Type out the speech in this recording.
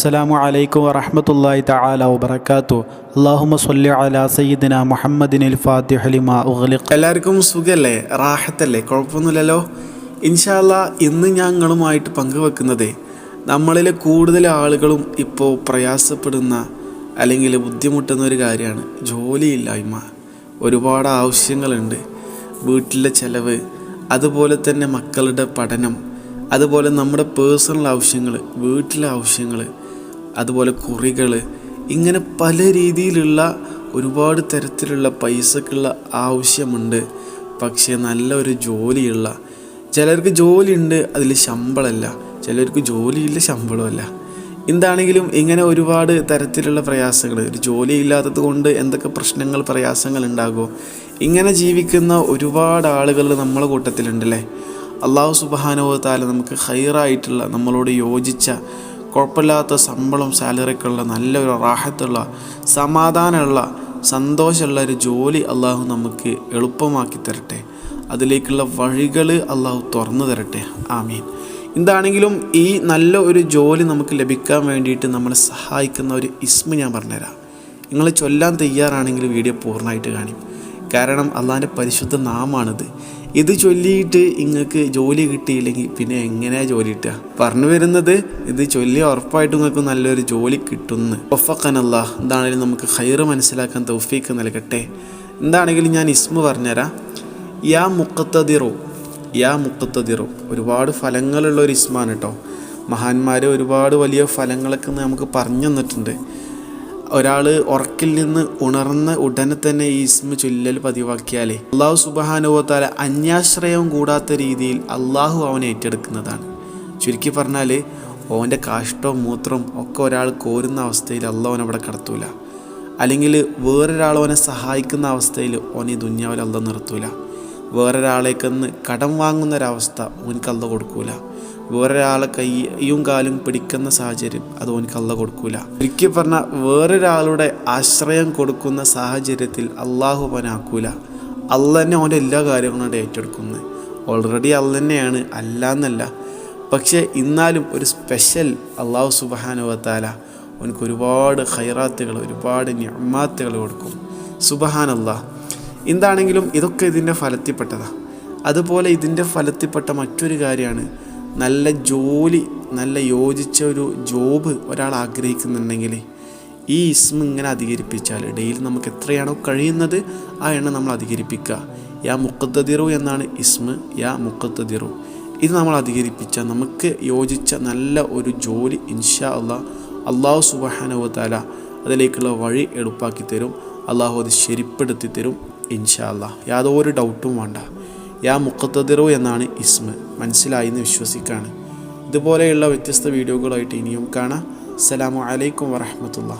അസ്സലാമു അലൈക്കും വറഹമത്തല്ലാഹി തആല വബറകാതു അല്ലാഹുമ്മ സ്വല്ലി അലാ സയ്യിദിന മുഹമ്മദിനിൽ ലിമാ എല്ലാവർക്കും സുഖല്ലേ? റാഹത്തല്ലേ? കുഴപ്പമൊന്നുമില്ലല്ലോ? ഇൻഷാല്ല ഇന്ന് ഞങ്ങളുമായിട്ട് പങ്കുവെക്കുന്നത് നമ്മളിലെ കൂടുതൽ ആളുകളും ഇപ്പോൾ പ്രയാസപ്പെടുന്ന അല്ലെങ്കിൽ ബുദ്ധിമുട്ടുന്ന ഒരു കാര്യമാണ് ജോലിയില്ലായ്മ. ഒരുപാട് ആവശ്യങ്ങളുണ്ട്. വീട്ടിലെ ചിലവ് അതുപോലെ തന്നെ മക്കളുടെ പഠനം അതുപോലെ നമ്മുടെ പേഴ്സണൽ ആവശ്യങ്ങൾ വീട്ടിലെ ആവശ്യങ്ങൾ അതുപോലെ കുറികൾ ഇങ്ങനെ പല രീതിയിലുള്ള ഒരുപാട് തരത്തിലുള്ള പൈസക്കുള്ള ആവശ്യമുണ്ട്. പക്ഷേ നല്ലൊരു ജോലിയുള്ള ചിലർക്ക് ജോലിയുണ്ട് അതിൽ ശമ്പളമല്ല ചിലർക്ക് ജോലിയില്ല ശമ്പളമല്ല. എന്താണെങ്കിലും ഇങ്ങനെ ഒരുപാട് തരത്തിലുള്ള പ്രയാസങ്ങൾ ഒരു ജോലി ഇല്ലാത്തത് കൊണ്ട് എന്തൊക്കെ പ്രശ്നങ്ങൾ പ്രയാസങ്ങൾ ഉണ്ടാകുമോ ഇങ്ങനെ ജീവിക്കുന്ന ഒരുപാട് ആളുകൾ നമ്മളെ കൂട്ടത്തിലുണ്ടല്ലേ? അള്ളാഹു സുബാനോ താല നമുക്ക് ഹൈറായിട്ടുള്ള നമ്മളോട് യോജിച്ച കുഴപ്പമില്ലാത്ത ശമ്പളം സാലറിക്കുള്ള നല്ലൊരു റാഹത്തുള്ള സമാധാനമുള്ള സന്തോഷമുള്ള ഒരു ജോലി അള്ളാഹു നമുക്ക് എളുപ്പമാക്കി തരട്ടെ. അതിലേക്കുള്ള വഴികൾ അള്ളാഹു തുറന്നു തരട്ടെ. ആമീൻ. എന്താണെങ്കിലും ഈ നല്ല ഒരു ജോലി നമുക്ക് ലഭിക്കാൻ വേണ്ടിയിട്ട് നമ്മളെ സഹായിക്കുന്ന ഒരു ഇസ്മ ഞാൻ പറഞ്ഞുതരാം. നിങ്ങൾ ചൊല്ലാൻ തയ്യാറാണെങ്കിൽ വീഡിയോ പൂർണമായിട്ട് കാണും കാരണം അള്ളാന്റെ പരിശുദ്ധ നാമാണിത്. ഇത് ചൊല്ലിയിട്ട് നിങ്ങൾക്ക് ജോലി കിട്ടിയില്ലെങ്കിൽ പിന്നെ എങ്ങനെയാ ജോലി കിട്ടുക? പറഞ്ഞു വരുന്നത് ഇത് ചൊല്ലി ഉറപ്പായിട്ട് നിങ്ങൾക്ക് നല്ലൊരു ജോലി കിട്ടുന്നു. ഒഫക്കനല്ല എന്താണെങ്കിലും നമുക്ക് ഹൈറ് മനസ്സിലാക്കാൻ തൗഫീക്ക് നൽകട്ടെ. എന്താണെങ്കിലും ഞാൻ ഇസ്മ പറഞ്ഞുതരാം. യാ മുക്കത്തതിറോ യാ മുക്കത്തതിറോ ഒരുപാട് ഫലങ്ങളുള്ള ഒരു ഇസ്മാണ് കേട്ടോ മഹാന്മാരെ ഒരുപാട് വലിയ ഫലങ്ങളൊക്കെ നമുക്ക് പറഞ്ഞു തന്നിട്ടുണ്ട്. ഒരാൾ ഉറക്കിൽ നിന്ന് ഉണർന്ന ഉടനെ തന്നെ ഈ ഇസ്മ ചൊല്ലൽ പതിവാക്കിയാലേ അള്ളാഹു സുബഹാനുഭവത്താല അന്യാശ്രയവും കൂടാത്ത രീതിയിൽ അള്ളാഹു അവനെ ഏറ്റെടുക്കുന്നതാണ്. ചുരുക്കി പറഞ്ഞാൽ ഓന്റെ കാഷ്ടവും മൂത്രവും ഒക്കെ ഒരാൾ കോരുന്ന അവസ്ഥയിൽ അള്ളാഹ് അവനെ അവിടെ കടത്തൂല. അല്ലെങ്കിൽ വേറൊരാൾ അവനെ സഹായിക്കുന്ന അവസ്ഥയിൽ ഓനെ ദുന്യാവിൽ അല്ല നിർത്തൂല. വേറൊരാളേക്കൊന്ന് കടം വാങ്ങുന്ന ഒരവസ്ഥ ഓനിക്ക് അല്ല കൊടുക്കൂല. വേറൊരാളെ കൈയും കാലും പിടിക്കുന്ന സാഹചര്യം അത് ഓനിക്ക് കൊടുക്കൂല. ഒരിക്കൽ പറഞ്ഞാൽ വേറൊരാളുടെ ആശ്രയം കൊടുക്കുന്ന സാഹചര്യത്തിൽ അള്ളാഹു അവനാക്കൂല അല്ല തന്നെ അവന്റെ എല്ലാ കാര്യങ്ങളും ഏറ്റെടുക്കുന്നത് ഓൾറെഡി അല്ല തന്നെയാണ് അല്ല എന്നല്ല. പക്ഷേ ഇന്നാലും ഒരു സ്പെഷ്യൽ അള്ളാഹു സുബഹാനുവത്താല അവനക്ക് ഒരുപാട് ഹൈറാത്തുകൾ ഒരുപാട് ഞമ്മാത്തുകൾ കൊടുക്കും. സുബഹാനല്ലാ എന്താണെങ്കിലും ഇതൊക്കെ ഇതിന്റെ ഫലത്തിൽപ്പെട്ടതാണ് അതുപോലെ ഇതിന്റെ ഫലത്തിൽപ്പെട്ട മറ്റൊരു കാര്യമാണ് നല്ല ജോലി നല്ല യോജിച്ച ഒരു ജോബ് ഒരാൾ ആഗ്രഹിക്കുന്നുണ്ടെങ്കിൽ ഈ ഇസ്മ ഇങ്ങനെ അധികരിപ്പിച്ചാൽ ഡെയിലി നമുക്ക് എത്രയാണോ കഴിയുന്നത് ആ എണ്ണം നമ്മൾ അധികരിപ്പിക്കുക. യാ മുക്കത്തതിറു എന്നാണ് ഇസ്മ യാ മുക്കത്തതിറു ഇത് നമ്മൾ അധികരിപ്പിച്ചാൽ നമുക്ക് യോജിച്ച നല്ല ഒരു ജോലി ഇൻഷാ അല്ല അള്ളാഹു സുബഹാനുവത്താല അതിലേക്കുള്ള വഴി എളുപ്പാക്കി തരും അള്ളാഹു അത് ശരിപ്പെടുത്തി തരും. ഇൻഷാ അള്ളാഹ് യാതൊരു ഡൗട്ടും വേണ്ട. യാ മുക്കത്തതിറു എന്നാണ് ഇസ്മ. മനസ്സിലായി എന്ന് വിശ്വസിക്കുകയാണ് ഇതുപോലെയുള്ള വ്യത്യസ്ത വീഡിയോകളായിട്ട് ഇനിയും കാണാം. അസ്സലാമു അലൈക്കും വറഹമത്തുള്ള